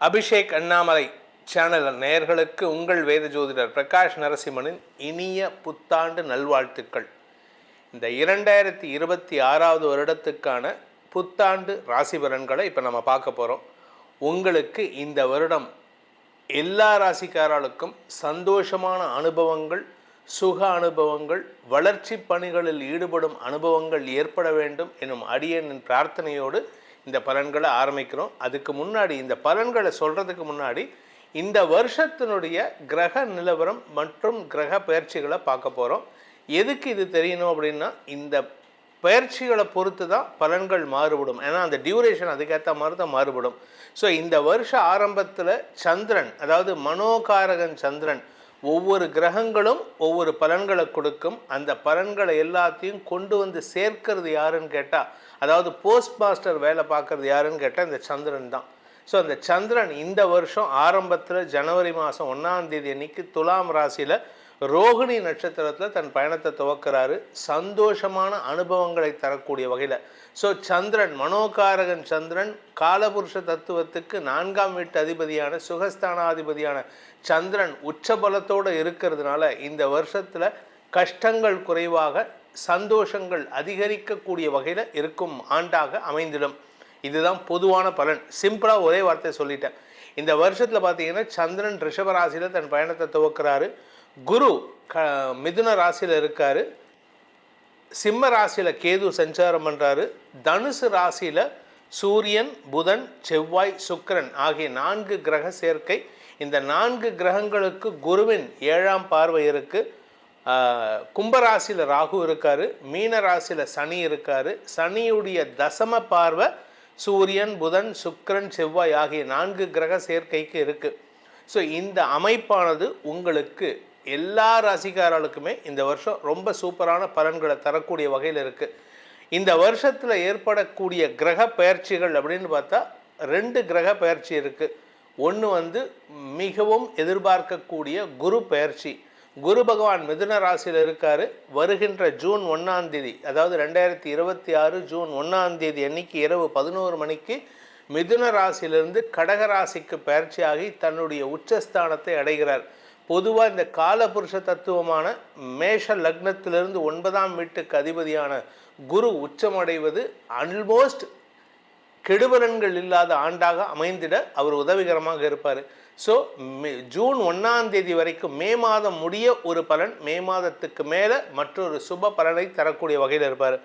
Abhishek Annamalai channel நேயர்களுக்கு உங்கள் வேத ஜோதிடர் பிரகாஷ் நரசிம்மனின் இனிய புத்தாண்டு நல்வாழ்த்துக்கள். இந்த இரண்டாயிரத்தி இருபத்தி ஆறாவது வருடத்துக்கான புத்தாண்டு ராசி பலன்களை இப்போ நம்ம பார்க்க போகிறோம் உங்களுக்கு இந்த வருடம் எல்லா ராசிக்காரர்களுக்கும் சந்தோஷமான அனுபவங்கள் சுக அனுபவங்கள் வளர்ச்சி பணிகளில் ஈடுபடும் அனுபவங்கள் ஏற்பட வேண்டும் எனும் அடியனின் பிரார்த்தனையோடு இந்த பலன்களை ஆரம்பிக்கிறோம். அதுக்கு முன்னாடி இந்த பலன்களை சொல்கிறதுக்கு முன்னாடி இந்த வருஷத்தினுடைய கிரக நிலவரம் மற்றும் கிரக பயிற்சிகளை பார்க்க போகிறோம் எதுக்கு இது தெரியணும் அப்படின்னா இந்த பயிற்சிகளை பொறுத்து தான் பலன்கள் மாறுபடும். ஏன்னா அந்த டியூரேஷன் அதுக்கேற்ற மாதிரி தான் மாறுபடும். ஸோ இந்த வருஷ ஆரம்பத்தில் சந்திரன் அதாவது மனோகாரகன் சந்திரன் ஒவ்வொரு கிரகங்களும் ஒவ்வொரு பலன்களை கொடுக்கும். அந்த பலன்களை எல்லாத்தையும் கொண்டு வந்து சேர்க்கிறது யாருன்னு கேட்டால் அதாவது போஸ்ட் மாஸ்டர் வேலை பார்க்கறது யாருன்னு கேட்டால் இந்த சந்திரன் தான். ஸோ அந்த சந்திரன் இந்த வருஷம் ஆரம்பத்தில் ஜனவரி மாதம் ஒன்றாம் தேதி அன்னைக்கு துலாம் ராசியில் ரோகிணி நட்சத்திரத்தில் தன் பயணத்தை துவக்கிறாரு. சந்தோஷமான அனுபவங்களை தரக்கூடிய வகையில். ஸோ சந்திரன் மனோகாரகன் சந்திரன் காலபுருஷ தத்துவத்துக்கு நான்காம் வீட்டு அதிபதியான சுகஸ்தானாதிபதியான சந்திரன் உச்சபலத்தோடு இருக்கிறதுனால இந்த வருஷத்தில் கஷ்டங்கள் குறைவாக சந்தோஷங்கள் அதிகரிக்கக்கூடிய வகையில் இருக்கும் ஆண்டாக அமைந்திடும். இதுதான் பொதுவான பலன். சிம்பிளாக ஒரே வார்த்தை சொல்லிட்டேன். இந்த வருஷத்தில் பார்த்தீங்கன்னா சந்திரன் ரிஷபராசியில் தன் பயணத்தை துவக்கிறாரு. குரு க மிதுன ராசியில் இருக்கார். சிம்ம ராசியில் கேது சஞ்சாரம் பண்ணுறாரு தனுசு ராசியில் சூரியன் புதன் செவ்வாய் சுக்கரன் ஆகிய நான்கு கிரக சேர்க்கை. இந்த நான்கு கிரகங்களுக்கு குருவின் ஏழாம் பார்வை இருக்குது கும்பராசியில் ராகு இருக்கார். மீன ராசியில் சனி இருக்கார். சனியுடைய தசம பார்வை சூரியன் புதன் சுக்கரன் செவ்வாய் ஆகிய நான்கு கிரக சேர்க்கைக்கு இருக்குது ஸோ இந்த அமைப்பானது உங்களுக்கு எல்லா ராசிக்காரர்களுக்குமே இந்த வருஷம் ரொம்ப சூப்பரான பலன்களை தரக்கூடிய வகையில் இருக்குது இந்த வருஷத்தில் ஏற்படக்கூடிய கிரக பயிற்சிகள் அப்படின்னு பார்த்தா ரெண்டு கிரக பயிற்சி இருக்குது ஒன்று வந்து மிகவும் எதிர்பார்க்கக்கூடிய குரு பயிற்சி. குரு பகவான் மிதுன ராசியில் இருக்கார். வருகின்ற ஜூன் ஒன்றாம் தேதி அதாவது ரெண்டாயிரத்தி இருபத்தி ஆறு ஜூன் ஒன்றாம் தேதி அன்னைக்கு இரவு பதினோரு மணிக்கு மிதுன ராசியிலிருந்து கடக ராசிக்கு பயிற்சியாகி தன்னுடைய உச்சஸ்தானத்தை அடைகிறார். பொதுவாக இந்த காலபுருஷ தத்துவமான மேஷ லக்னத்திலிருந்து ஒன்பதாம் வீட்டுக்கு அதிபதியான குரு உச்சமடைவது அல்மோஸ்ட் கெடுபலன்கள் இல்லாத ஆண்டாக அமைந்திட அவர் உதவிகரமாக இருப்பார். ஸோ ஜூன் ஒன்றாம் தேதி வரைக்கும் மே மாதம் முடிய ஒரு பலன் மே மாதத்துக்கு மேலே மற்றொரு சுப பலனை தரக்கூடிய வகையில் இருப்பார்.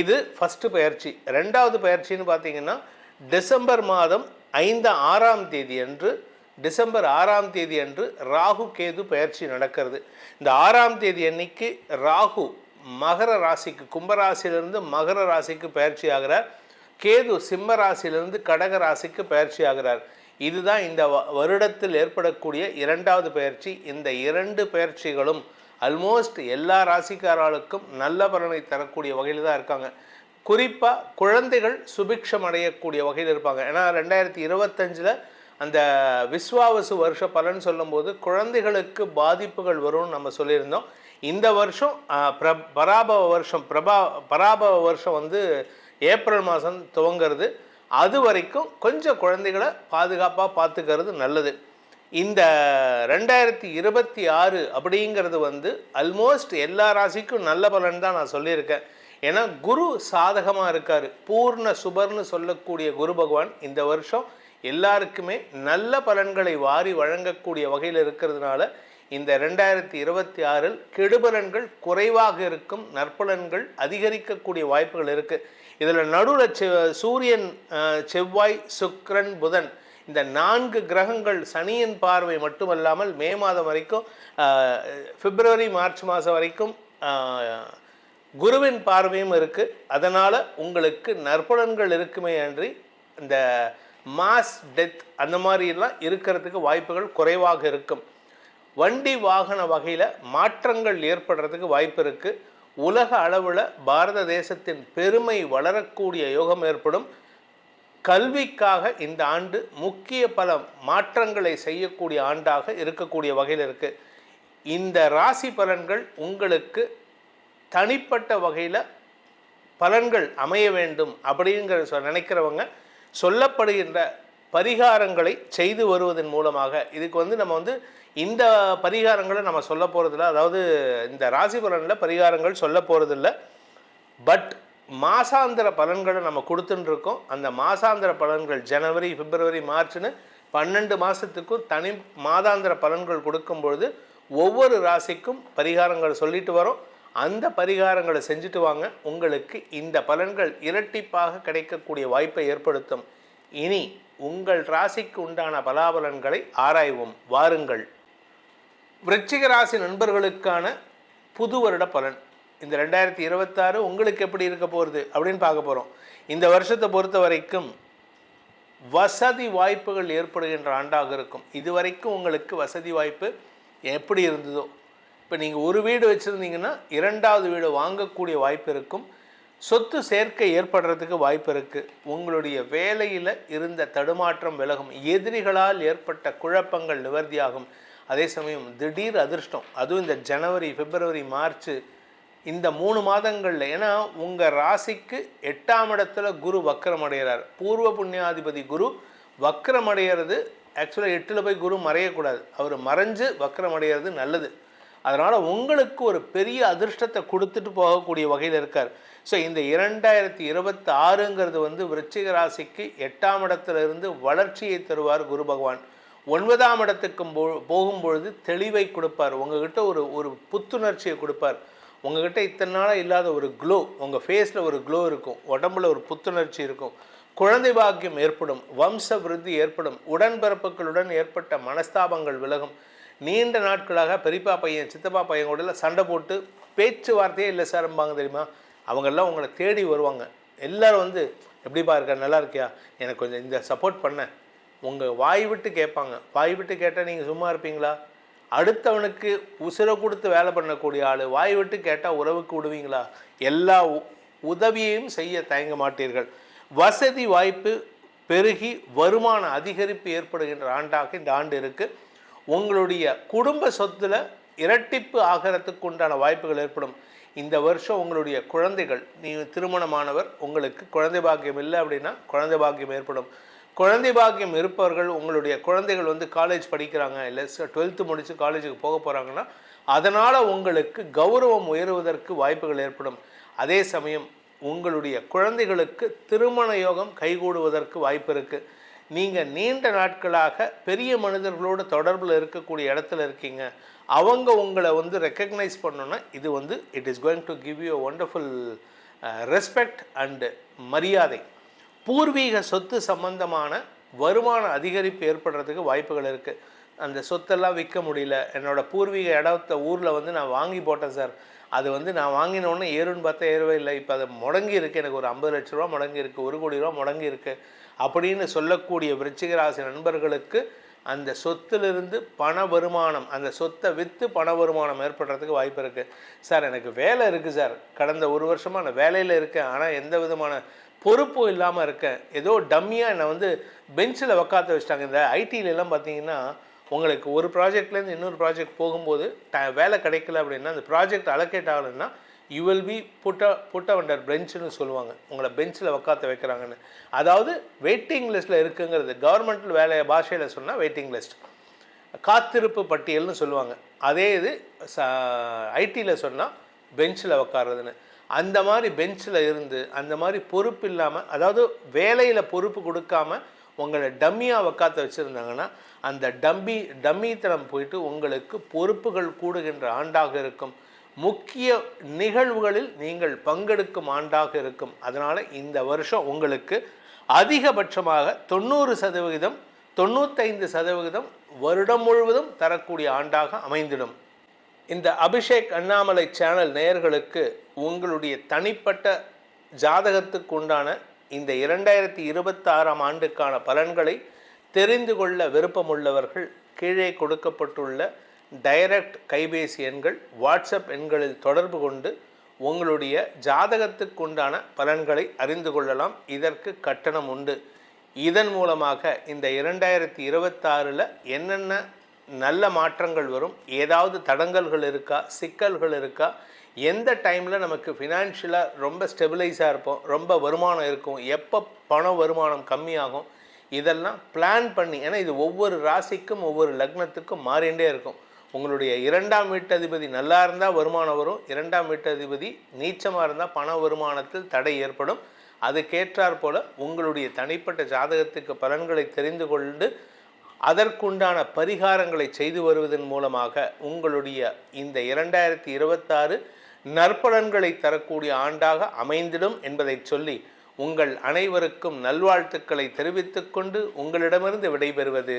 இது ஃபஸ்ட்டு பயிற்சி. ரெண்டாவது பயிற்சின்னு பார்த்தீங்கன்னா டிசம்பர் மாதம் ஐந்து ஆறாம் தேதி அன்று டிசம்பர் ஆறாம் தேதி அன்று ராகு கேது பயிற்சி நடக்கிறது. இந்த ஆறாம் தேதி அன்னைக்கு ராகு மகர ராசிக்கு கும்பராசியிலிருந்து மகர ராசிக்கு பயிற்சி ஆகிறார். கேது சிம்ம ராசியிலிருந்து கடக ராசிக்கு பயிற்சி ஆகிறார். இதுதான் இந்த வருடத்தில் ஏற்படக்கூடிய இரண்டாவது பயிற்சி. இந்த இரண்டு பயிற்சிகளும் அல்மோஸ்ட் எல்லா ராசிக்காரர்களுக்கும் நல்ல பலனை தரக்கூடிய வகையில் தான் இருக்காங்க. குறிப்பாக குழந்தைகள் சுபிக்ஷம் அடையக்கூடிய வகையில் இருப்பாங்க. ஏன்னா ரெண்டாயிரத்தி இருபத்தஞ்சில் அந்த விஸ்வாவசு வருஷ பலன் சொல்லும்போது குழந்தைகளுக்கு பாதிப்புகள் வரும்னு நம்ம சொல்லியிருந்தோம். இந்த வருஷம் பிர பராபவ வருஷம் பிரபா பராபவ வருஷம் வந்து ஏப்ரல் மாதம் துவங்கிறது. அது வரைக்கும் கொஞ்சம் குழந்தைகளை பாதுகாப்பாக பார்த்துக்கிறது நல்லது. இந்த ரெண்டாயிரத்தி இருபத்தி ஆறு அப்படிங்கிறது வந்து அல்மோஸ்ட் எல்லா ராசிக்கும் நல்ல பலன் தான் நான் சொல்லியிருக்கேன். ஏன்னா குரு சாதகமாக இருக்கார். பூர்ண சுபர்னு சொல்லக்கூடிய குரு பகவான் இந்த வருஷம் எல்லாருக்குமே நல்ல பலன்களை வாரி வழங்கக்கூடிய வகையில் இருக்கிறதுனால இந்த ரெண்டாயிரத்தி இருபத்தி ஆறில் கெடுபலன்கள் குறைவாக இருக்கும் நற்பலன்கள் அதிகரிக்கக்கூடிய வாய்ப்புகள் இருக்குது இதில் நடுவில் சூரியன் செவ்வாய் சுக்ரன் புதன் இந்த நான்கு கிரகங்கள் சனியின் பார்வை மட்டுமல்லாமல் மே மாதம் வரைக்கும் பிப்ரவரி மார்ச் மாதம் வரைக்கும் குருவின் பார்வையும் இருக்குது அதனால் உங்களுக்கு நற்பலன்கள் இருக்குமே அன்றி இந்த மாஸ் டெத் அந்த மாதிரிலாம் இருக்கிறதுக்கு வாய்ப்புகள் குறைவாக இருக்கும். வண்டி வாகன வகையில் மாற்றங்கள் ஏற்படுறதுக்கு வாய்ப்பு இருக்குது உலக அளவில் பாரத தேசத்தின் பெருமை வளரக்கூடிய யோகம் ஏற்படும். கல்விக்காக இந்த ஆண்டு முக்கிய பல மாற்றங்களை செய்யக்கூடிய ஆண்டாக இருக்கக்கூடிய வகையில் இருக்குது இந்த ராசி பலன்கள் உங்களுக்கு தனிப்பட்ட வகையில் பலன்கள் அமைய வேண்டும் அப்படிங்கிற சொ நினைக்கிறவங்க சொல்லப்படுகின்ற பரிகாரங்களை செய்து வருவதன் மூலமாக இதுக்கு வந்து நம்ம வந்து இந்த பரிகாரங்களை நம்ம சொல்ல போகிறதில்ல அதாவது இந்த ராசி பலனில் பரிகாரங்கள் சொல்ல போகிறதில்ல பட் மாசாந்திர பலன்களை நம்ம கொடுத்துட்டுருக்கோம் அந்த மாசாந்திர பலன்கள் ஜனவரி பிப்ரவரி மார்ச்னு பன்னெண்டு மாதத்துக்கும் தனி மாதாந்திர பலன்கள் கொடுக்கும்பொழுது ஒவ்வொரு ராசிக்கும் பரிகாரங்கள் சொல்லிட்டு வரோம். அந்த பரிகாரங்களை செஞ்சுட்டு வாங்க. உங்களுக்கு இந்த பலன்கள் இரட்டிப்பாக கிடைக்கக்கூடிய வாய்ப்பை ஏற்படுத்தும். இனி உங்கள் ராசிக்கு உண்டான பலாபலன்களை ஆராய்வோம். வாருங்கள். விருச்சிக ராசி நண்பர்களுக்கான புது வருட பலன். இந்த ரெண்டாயிரத்தி இருபத்தாறு உங்களுக்கு எப்படி இருக்க போகிறது அப்படின்னு பார்க்க போகிறோம் இந்த வருஷத்தை பொறுத்த வரைக்கும் வசதி வாய்ப்புகள் ஏற்படுகின்ற ஆண்டாக இருக்கும். இதுவரைக்கும் உங்களுக்கு வசதி வாய்ப்பு எப்படி இருந்ததோ இப்போ நீங்கள் ஒரு வீடு வச்சுருந்தீங்கன்னா இரண்டாவது வீடு வாங்கக்கூடிய வாய்ப்பு இருக்கும். சொத்து சேர்க்கை ஏற்படுறதுக்கு வாய்ப்பு இருக்குது உங்களுடைய வேலையில் இருந்த தடுமாற்றம் விலகும். எதிரிகளால் ஏற்பட்ட குழப்பங்கள் நிவர்த்தியாகும். அதே சமயம் திடீர் அதிர்ஷ்டம். அதுவும் இந்த ஜனவரி பிப்ரவரி மார்ச் இந்த மூணு மாதங்களில். ஏன்னா உங்கள் ராசிக்கு எட்டாம் இடத்துல குரு வக்கரம் அடைகிறார் பூர்வ புண்ணியாதிபதி குரு வக்கரம் அடைகிறது ஆக்சுவலாக எட்டில் போய் குரு மறையக்கூடாது. அவர் மறைஞ்சு வக்கரம் அடைகிறது நல்லது. அதனால் உங்களுக்கு ஒரு பெரிய அதிர்ஷ்டத்தை கொடுத்துட்டு போகக்கூடிய வகையில் இருக்கார். ஸோ இந்த இரண்டாயிரத்தி இருபத்தி ஆறுங்கிறது வந்து விருச்சிக ராசிக்கு எட்டாம் இடத்துல இருந்து வளர்ச்சியை தருவார் குரு பகவான். ஒன்பதாம் இடத்துக்கு போ போகும்பொழுது தெளிவை கொடுப்பார். உங்ககிட்ட ஒரு ஒரு புத்துணர்ச்சியை கொடுப்பார். உங்ககிட்ட இத்தனை நாளாக இல்லாத ஒரு க்ளோ உங்கள் ஃபேஸில் ஒரு க்ளோ இருக்கும். உடம்புல ஒரு புத்துணர்ச்சி இருக்கும். குழந்தை பாக்கியம் ஏற்படும். வம்ச விருத்தி ஏற்படும். உடன்பிறப்புகளுடன் ஏற்பட்ட மனஸ்தாபங்கள் விலகும். நீண்ட நாட்களாக பெரியப்பா பையன் சித்தப்பா பையன் கூட சண்டை போட்டு பேச்சுவார்த்தையே இல்லை சார்பாங்க தெரியுமா? அவங்கெல்லாம் உங்களை தேடி வருவாங்க. எல்லோரும் வந்து எப்படிப்பா இருக்கா? நல்லா இருக்கியா? எனக்கு கொஞ்சம் இந்த சப்போர்ட் பண்ண. உங்கள் வாய் விட்டு கேட்பாங்க. வாய் விட்டு கேட்டால் நீங்கள் சும்மா இருப்பீங்களா? அடுத்தவனுக்கு உசுரை கொடுத்து வேலை பண்ணக்கூடிய ஆள் வாய் விட்டு கேட்டால் உறவுக்கு விடுவீங்களா? எல்லா உ- உதவியையும் செய்ய தயங்க மாட்டீர்கள். வசதி வாய்ப்பு பெருகி வருமான அதிகரிப்பு ஏற்படுகின்ற ஆண்டாக இந்த ஆண்டு இருக்குது உங்களுடைய குடும்ப சொத்தில் இரட்டிப்பு ஆகிறதுக்கு உண்டான வாய்ப்புகள் ஏற்படும். இந்த வருஷம் உங்களுடைய குழந்தைகள் நீ திருமணமானவர் உங்களுக்கு குழந்தை பாக்கியம் இல்லை அப்படின்னா குழந்தை பாக்கியம் ஏற்படும். குழந்தை பாக்கியம் இருப்பவர்கள் உங்களுடைய குழந்தைகள் வந்து காலேஜ் படிக்கிறாங்க இல்லை டுவெல்த்து முடித்து காலேஜுக்கு போக போகிறாங்கன்னா அதனால் உங்களுக்கு கௌரவம் உயருவதற்கு வாய்ப்புகள் ஏற்படும். அதே சமயம் உங்களுடைய குழந்தைகளுக்கு திருமண யோகம் கைகூடுவதற்கு வாய்ப்பு இருக்குது நீங்கள் நீண்ட நாட்களாக பெரிய மனிதர்களோட தொடர்பில் இருக்கக்கூடிய இடத்துல இருக்கீங்க. அவங்க உங்களை வந்து ரெக்கக்னைஸ் பண்ணோன்னா இது வந்து it is going to give you wonderful respect and மரியாதை. பூர்வீக சொத்து சம்பந்தமான வருமான அதிகரிப்பு ஏற்படுறதுக்கு வாய்ப்புகள் இருக்குது அந்த சொத்தெல்லாம் விற்க முடியல. என்னோடய பூர்வீக இடத்த ஊரில் வந்து நான் வாங்கி போட்டேன் சார். அது வந்து நான் வாங்கினோடனே ஏறுன்னு பார்த்தா ஏறவே இல்லை. இப்போ அது முடங்கி இருக்குது எனக்கு ஒரு ஐம்பது லட்ச ரூபா முடங்கி இருக்குது ஒரு கோடி ரூபா முடங்கி இருக்குது அப்படின்னு சொல்லக்கூடிய விருச்சிகராசி நண்பர்களுக்கு அந்த சொத்திலிருந்து பண வருமானம் அந்த சொத்தை விற்று பண வருமானம் ஏற்படுறதுக்கு வாய்ப்பு இருக்குது சார் எனக்கு வேலை இருக்குது சார். கடந்த ஒரு வருஷமாக நான் வேலையில் இருக்கேன். ஆனால் எந்த விதமான பொறுப்பும் இல்லாமல் இருக்கேன். ஏதோ டம்மியாக என்னை வந்து பெஞ்சில் உக்காத்த வச்சிட்டாங்க. இந்த ஐடியிலெல்லாம் பார்த்தீங்கன்னா உங்களுக்கு ஒரு ப்ராஜெக்ட்லேருந்து இன்னொரு ப்ராஜெக்ட் போகும்போது ட வேலை கிடைக்கல அப்படின்னா அந்த ப்ராஜெக்ட் அலோகேட் ஆகலைன்னா you will be put put under பெஞ்சுன்னு சொல்லுவாங்க. உங்களை பெஞ்சில் உக்காத்த வைக்கிறாங்கன்னு. அதாவது வெயிட்டிங் லிஸ்ட்டில் இருக்குங்கிறது கவர்மெண்ட் வேலையை பாஷையில் சொன்னால் வெயிட்டிங் லிஸ்ட் காத்திருப்பு பட்டியல்னு சொல்லுவாங்க. அதே இது ச ஐடியில் சொன்னால் பெஞ்சில் உக்காடுறதுன்னு அந்த மாதிரி பெஞ்சில் இருந்து அந்த மாதிரி பொறுப்பு இல்லாமல் அதாவது வேலையில் பொறுப்பு கொடுக்காம உங்களை டம்மியாக உக்காத்த வச்சுருந்தாங்கன்னா அந்த டம்மி டம்மித்தனம் போயிட்டு உங்களுக்கு பொறுப்புகள் கூடுகின்ற ஆண்டாக இருக்கும். முக்கிய நிகழ்வுகளில் நீங்கள் பங்கெடுக்கும் ஆண்டாக இருக்கும். அதனால் இந்த வருஷம் உங்களுக்கு அதிகபட்சமாக தொண்ணூறு சதவிகிதம் தொண்ணூத்தைந்து சதவிகிதம் வருடம் முழுவதும் தரக்கூடிய ஆண்டாக அமைந்திடும். இந்த அபிஷேக் அண்ணாமலை சேனல் நேயர்களுக்கு உங்களுடைய தனிப்பட்ட ஜாதகத்துக்கு உண்டான இந்த இரண்டாயிரத்தி இருபத்தாறாம் ஆண்டுக்கான பலன்களை தெரிந்து கொள்ள விருப்பமுள்ளவர்கள் கீழே கொடுக்கப்பட்டுள்ள டைரக்ட் கைபேசி எண்கள் வாட்ஸ்அப் எண்களில் தொடர்பு கொண்டு உங்களுடைய ஜாதகத்துக்கு உண்டான பலன்களை அறிந்து கொள்ளலாம். இதற்கு கட்டணம் உண்டு. இதன் மூலமாக இந்த இரண்டாயிரத்தி இருபத்தாறில் என்னென்ன நல்ல மாற்றங்கள் வரும் ஏதாவது தடங்கல்கள் இருக்கா சிக்கல்கள் இருக்கா எந்த டைமில் நமக்கு ஃபினான்ஷியலாக ரொம்ப ஸ்டெபிலைஸாக இருப்போம் ரொம்ப வருமானம் இருக்கும் எப்போ பண வருமானம் கம்மியாகும் இதெல்லாம் பிளான் பண்ணி ஏன்னா இது ஒவ்வொரு ராசிக்கும் ஒவ்வொரு லக்னத்துக்கும் மாறிண்டே இருக்கும். உங்களுடைய இரண்டாம் வீட்டதிபதி நல்லா இருந்தால் வருமானம் வரும் இரண்டாம் வீட்டதிபதி நீச்சமாக இருந்தால் பண வருமானத்தில் தடை ஏற்படும். அதுக்கேற்றாற் போல் உங்களுடைய தனிப்பட்ட ஜாதகத்துக்கு பலன்களை தெரிந்து கொண்டு அதற்குண்டான பரிகாரங்களை செய்து வருவதன் மூலமாக உங்களுடைய இந்த இரண்டாயிரத்தி இருபத்தாறு நற்பலன்களை தரக்கூடிய ஆண்டாக அமைந்திடும் என்பதை சொல்லி உங்கள் அனைவருக்கும் நல்வாழ்த்துக்களை தெரிவித்துக்கொண்டு உங்களிடமிருந்து விடைபெறுவது